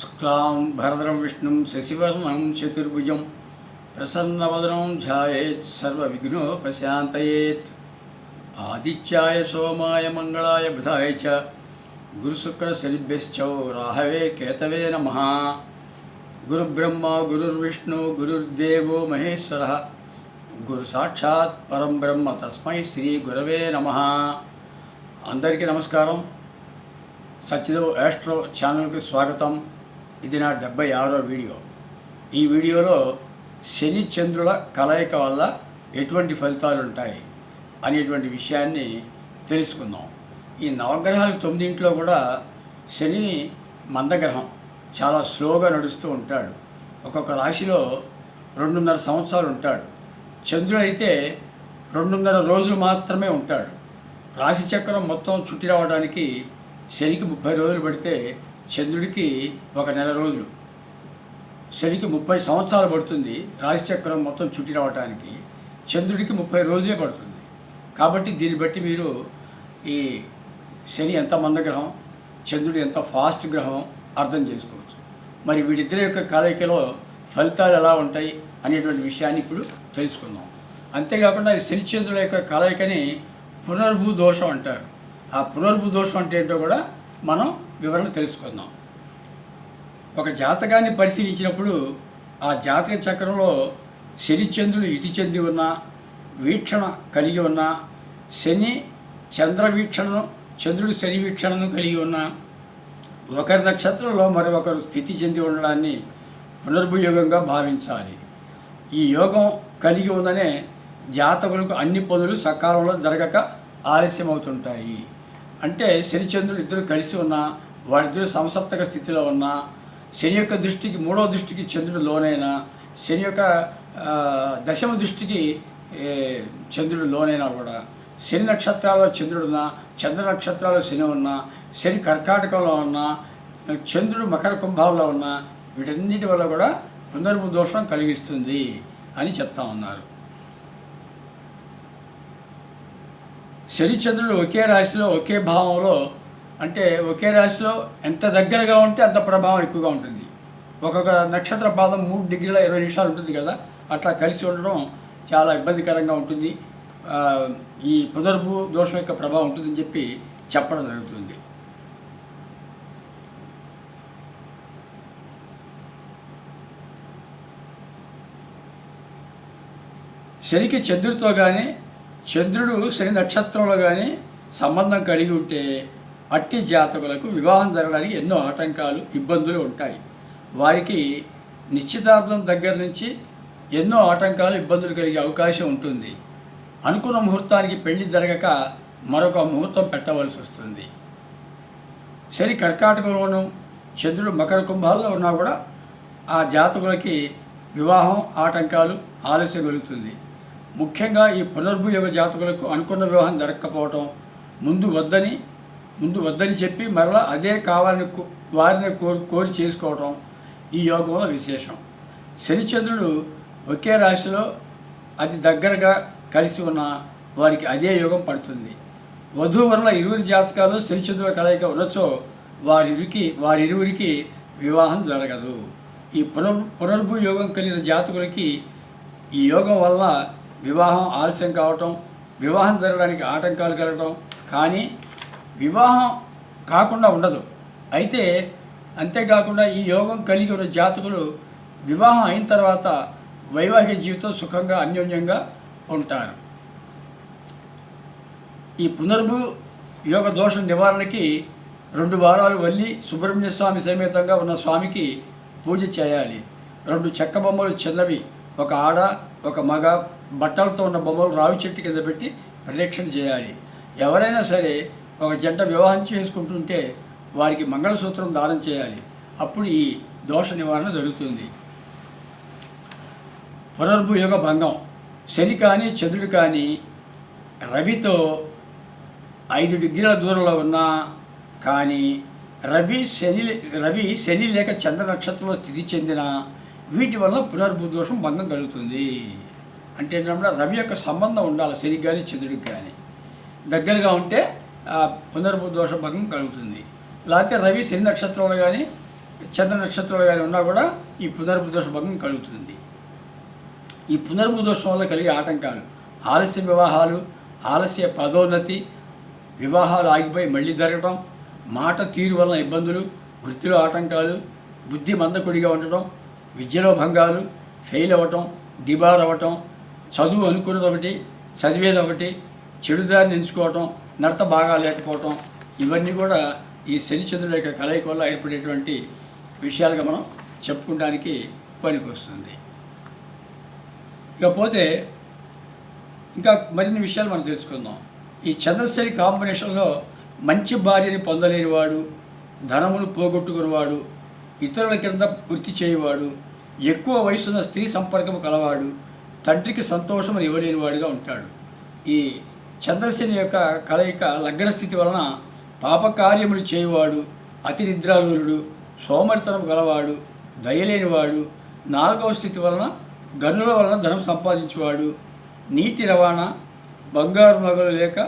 శుక్లాం భరద్రం విష్ణుం శశివర్ణం చతుర్భుజం ప్రసన్నవదనం ధ్యాయేత్ సర్వవిఘ్నోపశాంతయేత్ ఆదిత్యాయ సోమాయ మంగళాయ బుధాయ చ గురుశుక్రశనిభ్యశ్చౌ రాహవే కేతవే నమ గురుబ్రహ్మ గురుర్విష్ణు గురుర్దేవో మహేశ్వర గురు సాక్షాత్ పరం బ్రహ్మ తస్మై శ్రీ గురవే నమ అందరికీ నమస్కారం సత్యదేవ్ యాస్ట్రో ఛానల్కి స్వాగతం ఇది నా డెబ్బై ఆరో వీడియో. ఈ వీడియోలో శని చంద్రుల కలయిక వల్ల ఎటువంటి ఫలితాలు ఉంటాయి అనేటువంటి విషయాన్ని తెలుసుకుందాం. ఈ నవగ్రహాలు తొమ్మిదింట్లో కూడా శని మందగ్రహం చాలా స్లోగా నడుస్తూ ఉంటాడు. ఒక్కొక్క రాశిలో రెండున్నర సంవత్సరాలు ఉంటాడు. చంద్రుడు అయితే రెండున్నర రోజులు మాత్రమే ఉంటాడు. రాశి చక్రం మొత్తం చుట్టి రావడానికి శనికి ముప్పై రోజులు పడితే చంద్రుడికి ఒక నెల రోజులు. శనికి ముప్పై సంవత్సరాలు పడుతుంది రాశిచక్రం మొత్తం చుట్టి రావడానికి చంద్రుడికి ముప్పై రోజులే పడుతుంది. కాబట్టి దీన్ని బట్టి మీరు ఈ శని ఎంత మందగ్రహం చంద్రుడు ఎంత ఫాస్ట్ గ్రహం అర్థం చేసుకోవచ్చు. మరి వీడిద్దరి యొక్క కలయికలో ఫలితాలు ఎలా ఉంటాయి అనేటువంటి విషయాన్ని ఇప్పుడు తెలుసుకుందాం. అంతేకాకుండా శని చంద్రుల యొక్క కలయికని పునర్భూ దోషం అంటారు. ఆ పునర్భూ దోషం అంటే ఏంటో కూడా మనం వివరణ తెలుసుకుందాం. ఒక జాతకాన్ని పరిశీలించినప్పుడు ఆ జాతక చక్రంలో శనిచంద్రుడు ఇటు చెంది ఉన్న వీక్షణ కలిగి ఉన్న శని చంద్ర వీక్షణను చంద్రుడు శని వీక్షణను కలిగి ఉన్న ఒకరి నక్షత్రంలో మరొకరు స్థితి చెంది ఉండడాన్ని పునర్భుయోగంగా భావించాలి. ఈ యోగం కలిగి ఉందనే జాతకులకు అన్ని పనులు సకాలంలో జరగక ఆలస్యం అవుతుంటాయి అంటే శనిచంద్రుడు ఇద్దరు కలిసి ఉన్నా వారిద్దరు సంసప్తక స్థితిలో ఉన్నా శని యొక్క దృష్టికి మూడవ దృష్టికి చంద్రుడు లోనైనా శని యొక్క దశమ దృష్టికి చంద్రుడు లోనైనా కూడా శని నక్షత్రాల్లో చంద్రుడున్నా చంద్ర నక్షత్రాల్లో శని ఉన్నా శని కర్కాటకంలో ఉన్నా చంద్రుడు మకర కుంభాల్లో ఉన్నా వీటన్నిటి వల్ల కూడా పునర్భు దోషం కలిగిస్తుంది అని చెప్తా ఉన్నారు. శనిచంద్రుడు ఒకే రాశిలో ఒకే భావంలో అంటే ఒకే రాశిలో ఎంత దగ్గరగా ఉంటే అంత ప్రభావం ఎక్కువగా ఉంటుంది. ఒక్కొక్క నక్షత్ర పాదం మూడు డిగ్రీల ఇరవై నిమిషాలు ఉంటుంది కదా అట్లా కలిసి ఉండడం చాలా ఇబ్బందికరంగా ఉంటుంది. ఈ పునర్భూ దోషం యొక్క ప్రభావం ఉంటుందని చెప్పి చెప్పడం జరుగుతుంది. శనికి చంద్రుడితో కానీ చంద్రుడు శని నక్షత్రంలో కానీ సంబంధం కలిగి ఉంటే అట్టి జాతకులకు వివాహం జరగడానికి ఎన్నో ఆటంకాలు ఇబ్బందులు ఉంటాయి. వారికి నిశ్చితార్థం దగ్గర నుంచి ఎన్నో ఆటంకాలు ఇబ్బందులు కలిగే అవకాశం ఉంటుంది. అనుకున్న ముహూర్తానికి పెళ్ళి జరగక మరొక ముహూర్తం పెట్టవలసి వస్తుంది. శని కర్కాటకంలోనూ చంద్రుడు మకర కుంభాల్లో ఉన్నా కూడా ఆ జాతకులకి వివాహం ఆటంకాలు ఆలస్యం కలుగుతుంది. ముఖ్యంగా ఈ పునర్భుయోగ జాతకులకు అనుకున్న వివాహం జరగకపోవటం ముందు వద్దని ముందు వద్దని చెప్పి మరలా అదే కావాలని వారిని కోరి కోరి చేసుకోవటం ఈ యోగంలో విశేషం. శనిచంద్రుడు ఒకే రాశిలో అతి దగ్గరగా కలిసి ఉన్న వారికి అదే యోగం పడుతుంది. వధూవరుల ఇరువురి జాతకాలు శనిచంద్రుల కలయిక ఉన్నచో వారిరుకి వారిరువురికి వివాహం జరగదు. ఈ పునర్ పునర్భూ యోగం కలిగిన జాతకులకి ఈ యోగం వల్ల వివాహం ఆలస్యం కావటం వివాహం జరగడానికి ఆటంకాలు కలగటం కానీ వివాహం కాకుండా ఉండదు. అయితే అంతేకాకుండా ఈ యోగం కలిగి ఉన్న జాతకులు వివాహం అయిన తర్వాత వైవాహిక జీవితం సుఖంగా అన్యోన్యంగా ఉంటారు. ఈ పునర్భు యోగ దోష నివారణకి రెండు వారాలు వల్లి సుబ్రహ్మణ్య స్వామి సమేతంగా ఉన్న స్వామికి పూజ చేయాలి. రెండు చెక్క బొమ్మలు చిన్నవి ఒక ఆడ ఒక మగ బట్టలతో ఉన్న బొమ్మలు రావి చెట్టు కింద పెట్టి ప్రదక్షిణ చేయాలి. ఎవరైనా సరే ఒక జంట వివాహం చేసుకుంటుంటే వారికి మంగళసూత్రం దానం చేయాలి. అప్పుడు ఈ దోష నివారణ జరుగుతుంది. పునర్భుయోగ భంగం. శని కానీ చంద్రుడు కానీ రవితో ఐదు డిగ్రీల దూరంలో ఉన్నా కానీ రవి శని రవి శని లేక చంద్ర నక్షత్రంలో స్థితి చెందిన వీటి వల్ల పునర్భూ దోషం భంగం కలుగుతుంది. అంటే ఏంటంటే రవి యొక్క సంబంధం ఉండాలి శనికి కానీ చంద్రుడికి కానీ దగ్గరగా ఉంటే ఆ భగం భంగం కలుగుతుంది. లేకపోతే రవి శని నక్షత్రంలో కానీ చంద్ర నక్షత్రంలో కానీ ఉన్నా కూడా ఈ పునర్భుదోష భంగం కలుగుతుంది. ఈ పునర్భుదోషం వల్ల కలిగే ఆటంకాలు. ఆలస్య వివాహాలు ఆలస్య పదోన్నతి వివాహాలు ఆగిపోయి మళ్ళీ జరగడం మాట తీరు వలన ఇబ్బందులు వృత్తిలో ఆటంకాలు బుద్ధి మందకుడిగా ఉండటం విద్యలో భంగాలు ఫెయిల్ అవ్వటం డిబార్ అవ్వటం చదువు అనుకున్నది ఒకటి చదివేది ఒకటి చెడుదారిని ఎంచుకోవటం నడత బాగా లేకపోవటం ఇవన్నీ కూడా ఈ శనిచంద్రుడు యొక్క కలయిక వల్ల ఏర్పడేటువంటి విషయాలుగా మనం చెప్పుకోవడానికి పనికొస్తుంది. ఇకపోతే ఇంకా మరిన్ని విషయాలు మనం తెలుసుకుందాం. ఈ చంద్రశని కాంబినేషన్లో మంచి భార్యని పొందలేనివాడు ధనమును పోగొట్టుకునేవాడు ఇతరుల కింద వృత్తి చేయవాడు ఎక్కువ వయసున్న స్త్రీ సంపర్కము కలవాడు తండ్రికి సంతోషం ఇవ్వలేనివాడుగా ఉంటాడు. ఈ చంద్రశని యొక్క కలయిక లగ్న స్థితి వలన పాపకార్యములు చేయువాడు అతి నిద్రాలుడు సోమరితనం గలవాడు దయలేనివాడు నాలుగవ స్థితి వలన గనుల వలన ధనం సంపాదించేవాడు నీటి రవాణా బంగారు నగలు లేక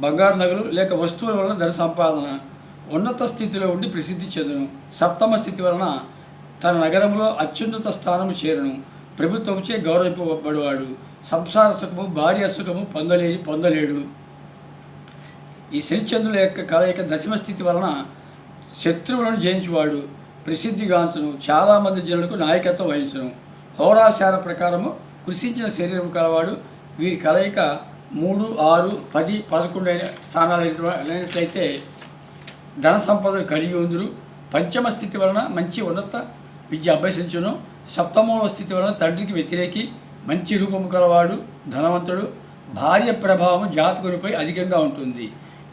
బంగారు నగలు లేక వస్తువుల వలన ధన సంపాదన ఉన్నత స్థితిలో ఉండి ప్రసిద్ధి చెందును. సప్తమ స్థితి వలన తన నగరంలో అత్యున్నత స్థానము చేరును. ప్రభుత్వంచే గౌరవింపబడేవాడు. సంసార సుఖము భార్య సుఖము పొందలేని పొందలేడు. ఈ శనిచంద్రుల యొక్క కలయిక దశమ స్థితి వలన శత్రువులను జయించువాడు. ప్రసిద్ధిగాంచను. చాలామంది జనులకు నాయకత్వం వహించను. హోరాశార ప్రకారము కృషించిన శరీరం కలవాడు. వీరి కలయిక మూడు ఆరు పది పదకొండు అయిన స్థానాలు అయినట్లయితే ధన సంపదలు కలిగి ఉందరు. పంచమ స్థితి వలన మంచి ఉన్నత విద్య అభ్యసించును. సప్తమో స్థితి వలన తండ్రికి వ్యతిరేకి మంచి రూపము గలవాడు ధనవంతుడు భార్య ప్రభావం జాతకునిపై అధికంగా ఉంటుంది.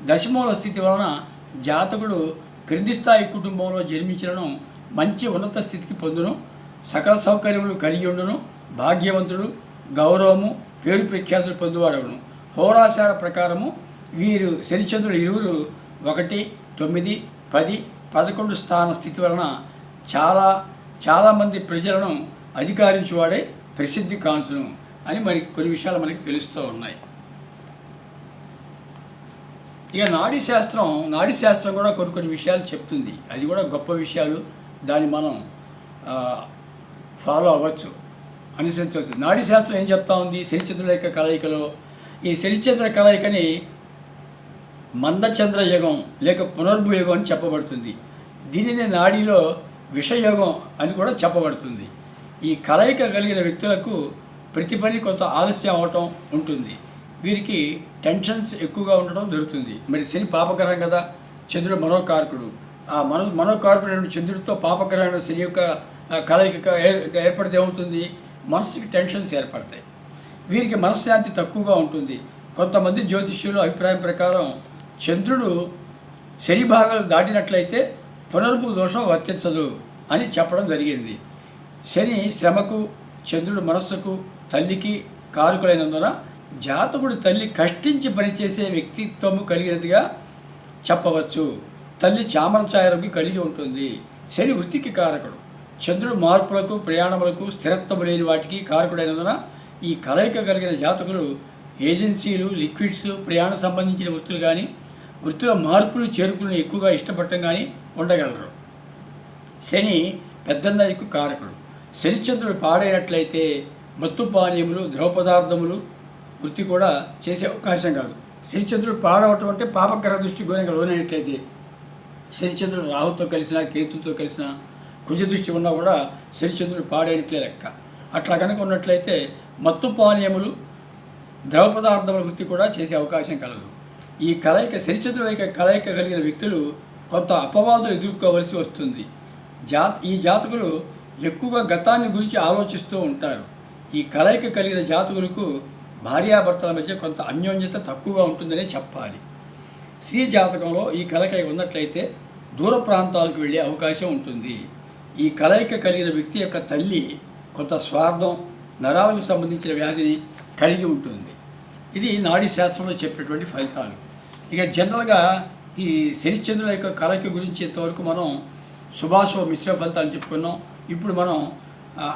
దశమూల స్థితి వలన జాతకుడు క్రింది స్థాయి కుటుంబంలో జన్మించడం మంచి ఉన్నత స్థితికి పొందును సకల సౌకర్యములు కలిగి ఉండును భాగ్యవంతుడు గౌరవము పేరు ప్రఖ్యాతులు పొందువాడవును హోరాచార ప్రకారము వీరు శనిచంద్రుడు ఇరువురు ఒకటి తొమ్మిది పది పదకొండు స్థాన స్థితి వలన చాలా చాలామంది ప్రజలను అధికారించేవాడే ప్రసిద్ధి కాంతును అని మరి కొన్ని విషయాలు మనకి తెలుస్తూ ఉన్నాయి. ఇక నాడీ శాస్త్రం నాడీ శాస్త్రం కూడా కొన్ని కొన్ని విషయాలు చెప్తుంది. అది కూడా గొప్ప విషయాలు. దాన్ని మనం ఫాలో అవ్వచ్చు అనుసరించవచ్చు. నాడీ శాస్త్రం ఏం చెప్తా ఉంది? శనిచంద్రుల యొక్క కలయికలో. ఈ శనిచంద్ర కలయికని మందచంద్ర యుగం లేక పునర్భు యుగం అని చెప్పబడుతుంది. దీనిని నాడీలో విషయోగం అని కూడా చెప్పబడుతుంది. ఈ కలయిక కలిగిన వ్యక్తులకు ప్రతి పని కొంత ఆలస్యం అవటం ఉంటుంది. వీరికి టెన్షన్స్ ఎక్కువగా ఉండటం జరుగుతుంది. మరి శని పాపగ్రహం కదా చంద్రుడు మనోకారకుడు. ఆ మనో మనోకారకుడు చంద్రుడితో పాపగ్రహం శని యొక్క కలయిక ఏర్పడితే ఏమవుతుంది మనసుకి టెన్షన్స్ ఏర్పడతాయి. వీరికి మనశ్శాంతి తక్కువగా ఉంటుంది. కొంతమంది జ్యోతిష్యుల అభిప్రాయం ప్రకారం చంద్రుడు శని భాగాలు దాటినట్లయితే పునర్పు దోషం వర్తించదు అని చెప్పడం జరిగింది. శని శ్రమకు చంద్రుడు మనస్సుకు తల్లికి కారుకులైనందున జాతకుడు తల్లి కష్టించి పనిచేసే వ్యక్తిత్వము కలిగినదిగా చెప్పవచ్చు. తల్లి చామరఛాయరంగు కలిగి ఉంటుంది. శని వృత్తికి కారకుడు. చంద్రుడు మార్పులకు ప్రయాణములకు స్థిరత్వము లేని వాటికి కారకుడైనందున ఈ కలయిక కలిగిన జాతకులు ఏజెన్సీలు లిక్విడ్స్ ప్రయాణ సంబంధించిన వృత్తులు కానీ వృత్తుల మార్పులు చేర్పులను ఎక్కువగా ఇష్టపడటం కానీ ఉండగలరు. శని పెద్దన్నయ్యకు కారకుడు. శనిచంద్రుడు పాడైనట్లయితే మత్తు పానీయములు ద్రవ పదార్థములు వృత్తి కూడా చేసే అవకాశం కలదు శనిచంద్రుడు పాడవటం అంటే పాపగ్రహ దృష్టి గోనక లోనైనట్లయితే శనిచంద్రుడు రాహుతో కలిసిన కేతుతో కలిసిన కుజ దృష్టి ఉన్నా కూడా శనిచంద్రుడు పాడైనట్లే లెక్క. అట్లా కనుక ఉన్నట్లయితే మత్తు పానీయములు ద్రవ పదార్థముల వృత్తి కూడా చేసే అవకాశం కలదు. ఈ కలయిక శనిచంద్రుల యొక్క కలయిక కలిగిన వ్యక్తులు కొంత అపవాదులు ఎదుర్కోవలసి వస్తుంది. జాత ఈ జాతకులు ఎక్కువగా గతాన్ని గురించి ఆలోచిస్తూ ఉంటారు. ఈ కలయిక కలిగిన జాతకులకు భార్యాభర్తల మధ్య కొంత అన్యోన్యత తక్కువగా ఉంటుందనే చెప్పాలి. స్త్రీ జాతకంలో ఈ కలయిక ఉన్నట్లయితే దూర ప్రాంతాలకు వెళ్ళే అవకాశం ఉంటుంది. ఈ కలయిక కలిగిన వ్యక్తి యొక్క తల్లి కొంత స్వార్థం నరాలకు సంబంధించిన వ్యాధిని కలిగి ఉంటుంది. ఇది నాడీ శాస్త్రంలో చెప్పినటువంటి ఫలితాలు. ఇక జనరల్గా ఈ శనిచంద్రుల యొక్క కలయిక గురించి ఇంతవరకు మనం శుభాశుభ మిశ్రమ ఫలితాలు చెప్పుకున్నాం. ఇప్పుడు మనం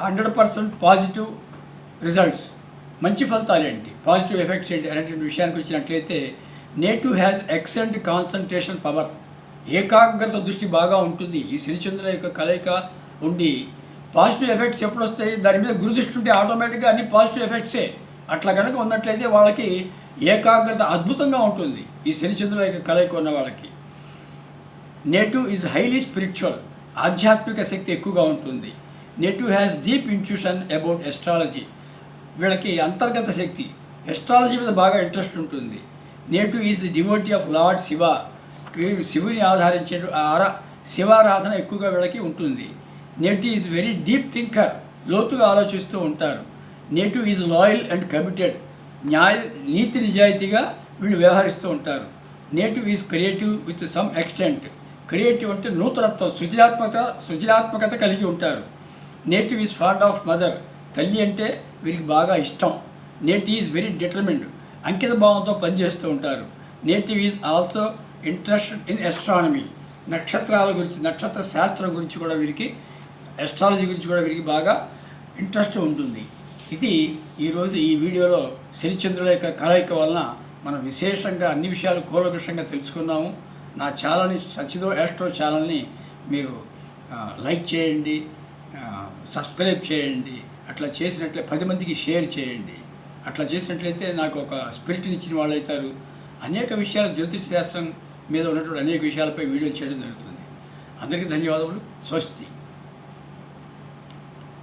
హండ్రెడ్ పర్సెంట్ పాజిటివ్ రిజల్ట్స్. మంచి ఫలితాలు ఏంటి? పాజిటివ్ ఎఫెక్ట్స్ ఏంటి అనేటువంటి విషయానికి వచ్చినట్లయితే native has excellent concentration power. ఏకాగ్రత దృష్టి బాగా ఉంటుంది. ఈ శనిచంద్రుల యొక్క కలయిక ఉండి పాజిటివ్ ఎఫెక్ట్స్ ఎప్పుడు వస్తాయి దాని మీద గురుదృష్టి ఉంటే ఆటోమేటిక్గా అన్ని పాజిటివ్ ఎఫెక్ట్సే. అట్లా కనుక ఉన్నట్లయితే వాళ్ళకి ఏకాగ్రత అద్భుతంగా ఉంటుంది ఈ శనిచంద్రుల యొక్క కలయిక ఉన్న వాళ్ళకి. నేటివ్ ఈజ్ హైలీ స్పిరిచువల్ ఆధ్యాత్మిక శక్తి ఎక్కువగా ఉంటుంది. Native has deep intuition about astrology వీళ్ళకి అంతర్గత శక్తి ఎస్ట్రాలజీ మీద బాగా ఇంట్రెస్ట్ ఉంటుంది. Native is devotee of lord Shiva వీరు శివుని ఆధారించే ఆరా శివారాధన ఎక్కువగా వీళ్ళకి ఉంటుంది. Native is very deep thinker లోతుగా ఆలోచిస్తూ ఉంటారు. Native is loyal and committed న్యాయ నీతి నిజాయితీగా వీళ్ళు వ్యవహరిస్తూ ఉంటారు. Native is creative with some extent creative అంటే నూతనత్వం సృజనాత్మక సృజనాత్మకత కలిగి ఉంటారు. Native is fond of mother తల్లి అంటే వీరికి బాగా ఇష్టం. నేటివ్ ఈజ్ వెరీ డిటర్మిండ్ అంకిత భావంతో పనిచేస్తూ ఉంటారు. Native is also interest in astronomy నక్షత్రాల గురించి నక్షత్ర శాస్త్రం గురించి కూడా వీరికి ఎస్ట్రాలజీ గురించి కూడా వీరికి బాగా ఇంట్రెస్ట్ ఉంటుంది. ఇది ఈరోజు ఈ వీడియోలో శనిచంద్రుల యొక్క కలయిక వలన మనం విశేషంగా అన్ని విషయాలు కూలకృషంగా తెలుసుకున్నాము. నా ఛానల్ని సచిదో యాస్ట్రో ఛానల్ని మీరు లైక్ చేయండి సబ్స్క్రైబ్ చేయండి అట్లా చేసినట్లే పది మందికి షేర్ చేయండి. అట్లా చేసినట్లయితే నాకు ఒక స్పిరిట్ని ఇచ్చిన వాళ్ళు అవుతారు అనేక విషయాలు జ్యోతిష్ శాస్త్రం మీద ఉన్నటువంటి అనేక విషయాలపై వీడియోలు చేయడం జరుగుతుంది. అందరికీ ధన్యవాదములు. స్వస్తి.